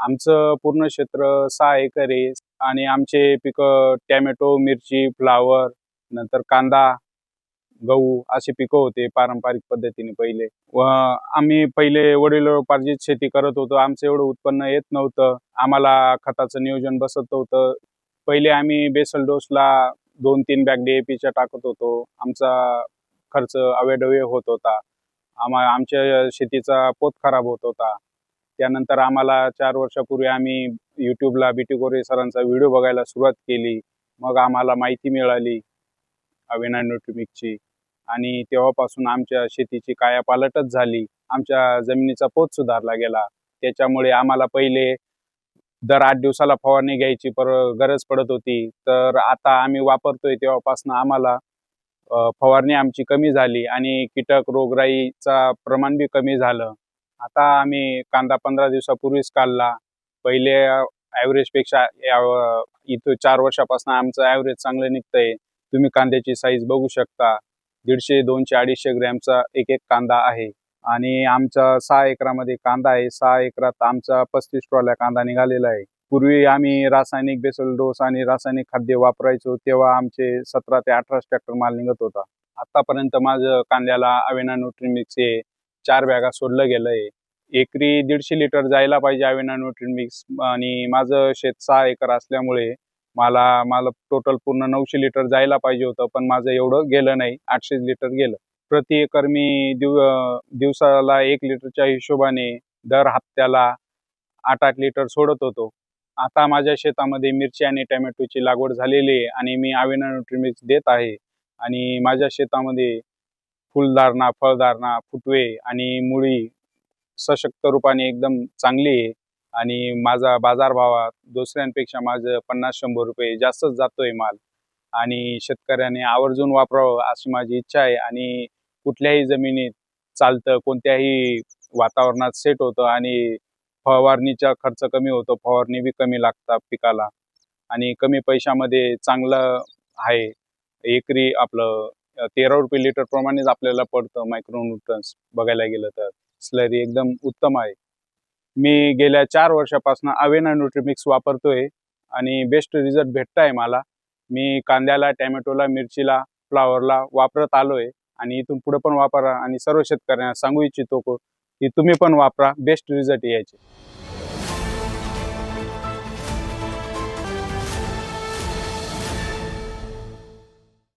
आमचं पूर्ण क्षेत्र सहा एकर आहे आणि आमचे पिकं टॅमॅटो मिरची फ्लावर नंतर कांदा गहू अशी पिकं होते पारंपरिक पद्धतीने पहिले. व आम्ही पहिले वडिलोपार्जित शेती करत होतो. आमचं एवढं उत्पन्न येत नव्हतं. आम्हाला खताचं नियोजन बसत नव्हतं. पहिले आम्ही बेसल डोसला दोन तीन बॅग डीएपीच्या टाकत होतो. आमचा खर्च अवेडवे होत होता. आम्हा आमच्या शेतीचा पोत खराब होत होता. त्यानंतर आम्हाला चार वर्षापूर्वी आम्ही यूट्यूबला बी टी गोरे सरांचा व्हिडिओ बघायला सुरुवात केली. मग आम्हाला माहिती मिळाली अविना न्यूट्रिमिकची आणि तेव्हापासून आमच्या शेतीची कायापालटच झाली. आमच्या जमिनीचा पोत सुधारला गेला. त्याच्यामुळे आम्हाला पहिले दर आठ दिवसाला फवारणी घ्यायची पर गरज पडत होती. तर आता आम्ही वापरतोय तेव्हापासून आम्हाला फवारणी आमची कमी झाली आणि कीटक रोगराईचा प्रमाण बी कमी झालं. आता आम्ही कांदा पंधरा दिवसापूर्वीच काढला. पहिले ॲव्हरेजपेक्षा इथं चार वर्षापासून आमचं ॲव्हरेज चांगलं निघतंय. तुम्ही कांद्याची साईज बघू शकता. दीडशे दोनशे अडीचशे ग्रॅमचा एक एक कांदा आहे. आणि आमचा सहा एकरामध्ये कांदा आहे. सहा एकरात आमचा पस्तीस ट्रॉल्या कांदा निघालेला आहे. पूर्वी आम्ही रासायनिक बेसल डोस आणि रासायनिक खाद्य वापरायचो तेव्हा आमचे सतरा ते अठरा ट्रॅक्टर माल निघत होता. आतापर्यंत माझं कांद्याला अवेना न्यूट्री मिक्स हे चार बॅगा सोडलं गेलंय. एकरी दीडशे लिटर जायला पाहिजे अविना न्यूट्रिमिक्स आणि माझं शेत सहा एकर असल्यामुळे मला मला टोटल पूर्ण नऊशे लिटर जायला पाहिजे होतं पण माझं एवढं गेलं नाही. आठशे लिटर गेलं. प्रति एकर मी दिव दिवसाला एक लिटरच्या हिशोबाने दर हप्त्याला आठ आठ लिटर सोडत होतो. आता माझ्या शेतामध्ये मिरची आणि टॅमॅटोची लागवड झालेली आहे आणि मी अविना न्यूट्रिमिक्स देत आहे. आणि माझ्या शेतामध्ये फुलधारणा फळधारणा फुटवे आणि मुळी सशक्त रूपाने एकदम चांगली आहे. आणि माझा बाजारभावात दुसऱ्यांपेक्षा माझं पन्नास शंभर रुपये जास्तच जातोय माल. आणि शेतकऱ्याने आवर्जून वापरावं अशी माझी इच्छा आहे. आणि कुठल्याही जमिनीत चालतं कोणत्याही वातावरणात सेट होतं आणि फवारणीचा खर्च कमी होतो फवारणी बी कमी लागतात पिकाला. आणि कमी पैशामध्ये चांगलं आहे. एकरी आपलं तेरा रुपये लिटर प्रमाणेच आपल्याला पडतं मायक्रोन्युट्रन्स बघायला गेलं तर. स्लरी एकदम उत्तम आहे. मी गेल्या चार वर्षापासून अवेना न्यूट्रीमिक्स वापरतोय आणि बेस्ट रिझल्ट भेटत आहे मला. मी कांद्याला टॅमॅटोला मिरचीला फ्लावरला वापरत आलोय आणि इथून पुढे पण वापरा आणि सर्व शेतकऱ्यांना सांगू इच्छितो को- की तुम्ही पण वापरा बेस्ट रिझल्ट यायचे.